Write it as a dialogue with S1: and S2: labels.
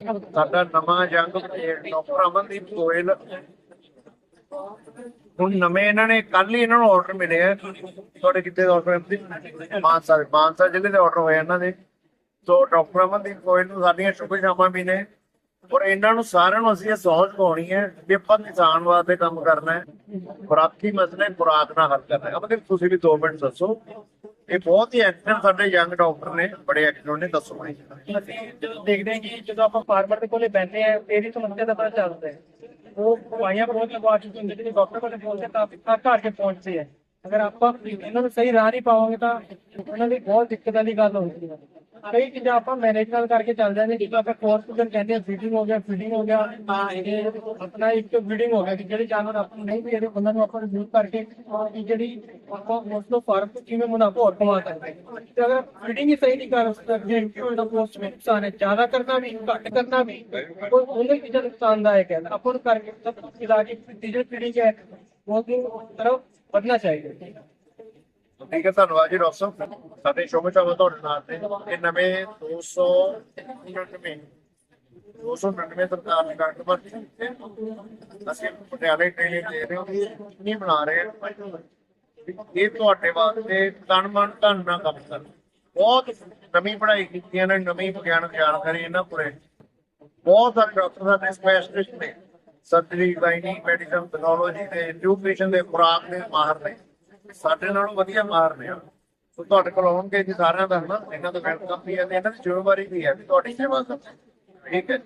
S1: ਸਾਡਾ ਨਵਾਂ ਜੰਗ ਡਾਕਟਰ ਅਮਨਦੀਪ ਗੋਇਲ। ਹੁਣ ਨਵੇਂ ਇਹਨਾਂ ਨੇ ਕੱਲ ਹੀ ਇਹਨਾਂ ਨੂੰ ਆਰਡਰ ਮਿਲੇ ਆ। ਤੁਹਾਡੇ ਕਿੱਥੇ ਆਰਡਰ ਮਾਨਸਾ ਦੇ, ਮਾਨਸਾ ਜ਼ਿਲ੍ਹੇ ਦੇ ਆਰਡਰ ਹੋਏ ਇਹਨਾਂ ਦੇ। ਸੋ ਡਾਕਟਰ ਅਮਨਦੀਪ ਗੋਇਲ ਨੂੰ ਸਾਡੀਆਂ ਸ਼ੁਭ ਸ਼ਾਮਾਂ ਵੀ ਨੇ। ਔਰ ਇਹਨਾਂ ਨੂੰ ਸਾਰਿਆਂ ਨੂੰ ਅਸੀਂ ਇਹ ਸੋਚ ਪਾਉਣੀ ਹੈ ਵੀ ਆਪਾਂ ਕਿਸਾਨ ਵਾਸਤੇ ਕੰਮ ਕਰਨਾ ਹੈ। ਖੁਰਾਕੀ ਮਸਲੇ ਖੁਰਾਕ ਨਾਲ ਹੱਲ ਕਰਨਾ ਹੈ। ਅਮਨਦੀਪ, ਤੁਸੀਂ ਵੀ 2 ਮਿੰਟ ਦੱਸੋ। ਇਹ ਬਹੁਤ ਹੀ ਐਕਟਿਵ ਸਾਡੇ ਯੰਗ ਡਾਕਟਰ ਨੇ, ਬੜੇ ਐਕਟਿਵ ਨੇ, ਦੱਸੋ ਭਾਈ।
S2: ਅਸੀਂ ਜਦੋਂ ਦੇਖਦੇ ਹਾਂ ਕਿ ਜਦੋਂ ਆਪਾਂ ਫਾਰਮਰ ਦੇ ਕੋਲੇ ਬੈਠਦੇ ਆ ਤੇਰੀ ਸਮੱਸਿਆ ਦਾ ਪਤਾ ਚੱਲਦਾ ਹੈ। ਉਹ ਦਵਾਈਆਂ ਬਹੁਤ ਲਗਵਾ ਚੁੱਕੇ ਹੁੰਦੇ ਜਿਹੜੇ ਡਾਕਟਰ ਕੋਲੇ ਪਹੁੰਚਦੇ ਤਾਂ ਘਰ ਘਰ ਕੇ ਪਹੁੰਚਦੇ ਆ ਅਗਰ ਆਪਾਂ ਇਹਨਾਂ ਨੂੰ ਸਹੀ ਰਾਹ ਨਹੀਂ ਪਾਵਾਂਗੇ ਤਾਂ ਉਹਨਾਂ ਦੀ ਬਹੁਤ ਦਿੱਕਤ ਵਾਲੀ ਗੱਲ ਹੁੰਦੀ ਹੈ। ਕਈ ਚੀਜ਼ਾਂ ਆਪਾਂ ਮੈਨੇਜ ਨਾਲ ਕਰਕੇ ਚੱਲ ਜਾਂਦੇ ਜਿਵੇਂ ਆਪਾਂ ਹਸਪੀਟਲ ਕਹਿੰਦੇ ਆ ਫੀਡਿੰਗ ਹੋ ਗਿਆ ਫੀਡਿੰਗ ਹੋ ਗਿਆ ਇਹ ਆਪਣਾ ਇੱਕ ਫੀਡਿੰਗ ਹੋ ਗਿਆ ਕਿ ਜਿਹੜੇ ਜਾਨਵਰ ਆਪਾਂ ਨੂੰ ਨਹੀਂ ਵੀ ਇਹਦੇ ਉਹਨਾਂ ਨੂੰ ਆਪਾਂ ਰਿਵਿਊ ਕਰਕੇ ਕਿ ਜਿਹੜੀ ਆਪਾਂ ਉਸ ਨੂੰ ਫਾਰਮ ਤੋਂ ਕਿਵੇਂ ਮੁਨਾਫਾ ਹੋਰ ਕਮਾ ਸਕਦੇ ਹਾਂ ਤੇ ਅਗਰ ਫੀਡਿੰਗ ਹੀ ਸਹੀ ਨਹੀਂ ਕਰ ਸਕਦੇ ਕਿ ਉਹਦਾ ਪੋਸਟ ਵਿੱਚ ਨੁਕਸਾਨ ਹੈ ਜ਼ਿਆਦਾ ਕਰਨਾ ਵੀ ਘੱਟ ਕਰਨਾ ਵੀ ਉਹ ਉਹਨਾਂ ਚੀਜ਼ਾਂ ਨੁਕਸਾਨਦਾਇਕ ਹੈ ਆਪਾਂ ਨੂੰ ਕਰਕੇ ਸਭ ਕੁਝ ਮਿਲਾ ਕੇ ਡਿਜੀਟਲ ਫੀਡਿੰਗ ਹੈ ਉਹ ਦੀ ਤਰਫ ਵਧਣਾ ਚਾਹੀਦਾ
S1: ਠੀਕ ਹੈ, ਧੰਨਵਾਦ ਜੀ, ਡਾਕਟਰ ਸਾਹਿਬ। ਸਾਡੇ ਸ਼ੁਭ ਸ਼ਾਮਾਂ ਤੁਹਾਡੇ ਨਾਲ ਨੇ। ਇਹ ਨਵੇਂ 299 299 ਸਰਕਾਰ ਨੇ ਡਾਕਟਰ ਭਰਤੀ ਅਸੀਂ ਪਟਿਆਲੇ ਟ੍ਰੇਨਿੰਗ ਦੇ ਰਹੇ ਹਾਂ ਨਹੀਂ ਬਣਾ ਰਹੇ। ਇਹ ਤੁਹਾਡੇ ਵਾਸਤੇ ਤਨ ਮਨ ਧਨ ਨਾਲ ਕੰਮ ਕਰ ਬਹੁਤ ਨਵੀਂ ਪੜ੍ਹਾਈ ਕੀਤੀ ਇਹਨਾਂ ਨੇ ਨਵੀਂ ਵਿਗਿਆਨਕ ਜਾਣਕਾਰੀ ਇਹਨਾਂ ਕੋਲੇ। ਬਹੁਤ ਸਾਰੇ ਡਾਕਟਰ ਸਾਡੇ ਸਪੈਸ਼ਲਿਸਟ ਨੇ। ਸਰਜਰੀ ਗਾਇਨੀ ਮੈਡੀਸਨ ਪੈਥੋਲੋਜੀ ਦੇ ਨਿਊਟ੍ਰੀਸ਼ਨ ਦੇ ਖੁਰਾਕ ਦੇ ਮਾਹਰ ਨੇ। ਸਾਡੇ ਨਾਲੋਂ ਵਧੀਆ ਮਾਰ ਨੇ ਉਹ। ਸੋ ਤੁਹਾਡੇ ਕੋਲ ਆਉਣਗੇ ਜੀ ਸਾਰਿਆਂ ਦਾ ਨਾ ਇਹਨਾਂ ਦਾ ਵੈਲਕਮ ਵੀ ਹੈ ਤੇ ਇਹਨਾਂ ਦੀ ਜ਼ਿੰਮੇਵਾਰੀ ਵੀ ਹੈ ਵੀ ਤੁਹਾਡੀ ਸੇਵਾ ਕਰਨੀ। ਠੀਕ ਹੈ।